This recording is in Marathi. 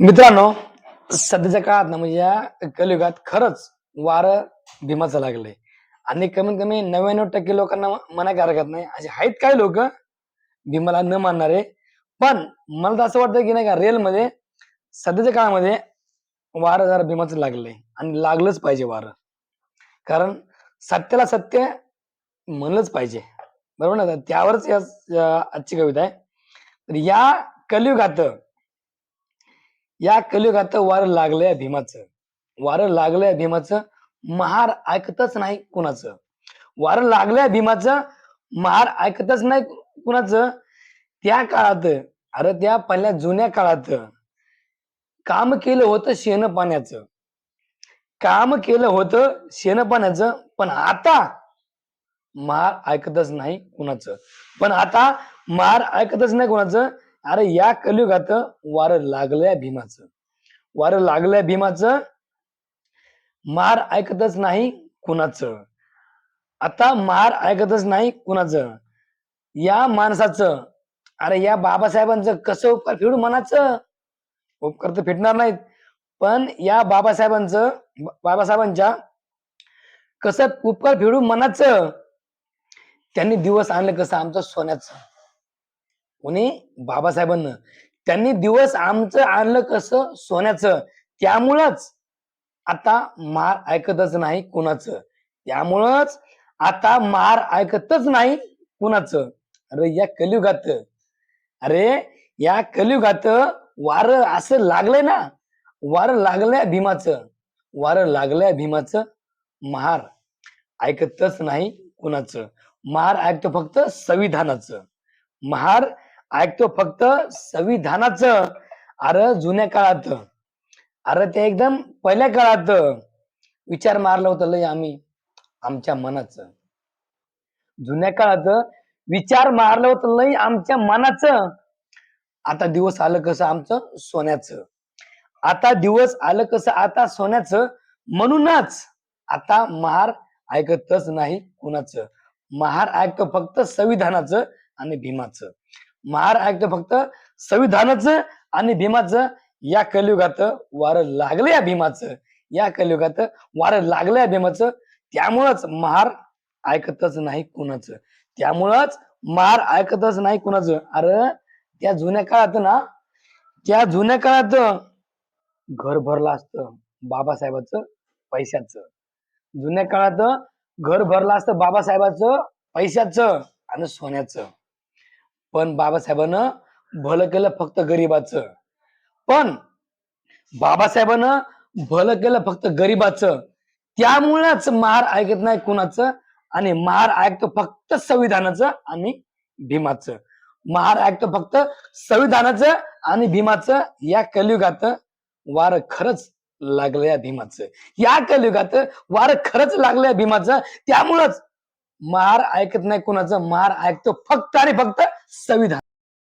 मित्रांनो सध्याच्या काळात ना म्हणजे या कलयुगात खरंच वार भीमाचं लागलंय. आणि कमीत कमी नव्याण्णव टक्के लोकांना मना काय हरकत नाही असे आहेत काही लोक भीमाला न मानणारे. पण मला तर असं वाटतं की नाही का रेलमध्ये सध्याच्या काळामध्ये वार जरा भीमाचं लागलंय. आणि लागलंच पाहिजे वार. कारण सत्याला सत्य म्हणलंच पाहिजे. बरोबर ना? त्यावरच या आजची कविता आहे. तर या कलयुगात या कलियुगात वार लागलंय भीमाचं. वार लागलंय भीमाचं महार ऐकतच नाही कुणाचं. वार लागलंय भीमाचं महार ऐकतच नाही कुणाचं. त्या काळात अरे त्या पहिल्या जुन्या काळात काम केलं होतं शेण पाण्याचं काम केलं होतं शेण पाण्याचं पण आता महार ऐकतच नाही कुणाचं. पण आता महार ऐकतच नाही कुणाचं अरे या कलयुगात वार लागलंय भीमाचं. वार लागलंय भीमाचं मार ऐकतच नाही कुणाचं. आता मार ऐकतच नाही कुणाचं. या माणसाचं अरे या बाबासाहेबांचं कसं उपकार फेडू मनाचं? उपकार तर फेडणार नाहीत. पण या बाबासाहेबांचं बाबासाहेबांच्या कसं उपकार फेडू मनाचं? त्यांनी दिवस आणलं कसं आमचं सोन्याचं? कोणी? बाबासाहेबांना. त्यांनी दिवस आमचं आणलं कसं? सोन्याचं. त्यामुळंच आता मार ऐकतच नाही कुणाचं. त्यामुळंच आता मार ऐकतच नाही कुणाचं. अरे या कलियुगात. अरे या कलियुगात वार असं लागलंय ना? वार लागलंय भीमाचं. वार लागलंय भीमाचं महार ऐकतच नाही कुणाचं. महार ऐकतो फक्त संविधानाचं. महार ऐकतो फक्त संविधानाचं. अरे जुन्या काळात. अरे ते एकदम पहिल्या काळात. विचार मारला होता लय आम्ही. आमच्या मनाचं. जुन्या काळात विचार मारलं होतं लय आमच्या मनाचं. आता दिवस आलं कसं आमचं? सोन्याचं. आता दिवस आलं कसं? आता सोन्याचं. म्हणूनच आता महार ऐकतच नाही कुणाचं. महार ऐकतो फक्त संविधानाचं आणि भीमाचं. महार ऐकतो फक्त संविधानाचं आणि भीमाचं या कलियुगात वार लागलं या भीमाचं. या कलियुगात वार लागलं या भीमाचं. त्यामुळंच महार ऐकतच नाही कुणाचं. त्यामुळंच महार ऐकतच नाही कुणाचं. अरे त्या जुन्या काळात ना त्या जुन्या काळात घर भरलं असतं बाबासाहेबाचं पैशाचं. जुन्या काळात घर भरलं असतं बाबासाहेबाचं पैशाचं आणि सोन्याचं. पण बाबासाहेबानं भलं केलं फक्त गरिबाचं. पण बाबासाहेबानं भलं केलं फक्त गरीबाचं. त्यामुळेच महार ऐकत नाही कुणाचं आणि महार ऐकतो फक्त संविधानाचं आणि भीमाचं. महार ऐकतो फक्त संविधानाचं आणि भीमाचं. या कलियुगात वार खरंच लागलं या भीमाचं. या कलियुगात वार खरंच लागलं या भीमाचं. त्यामुळंच महार ऐकत नाही कुणाचं महार ऐकतो फक्त आणि फक्त संविधान.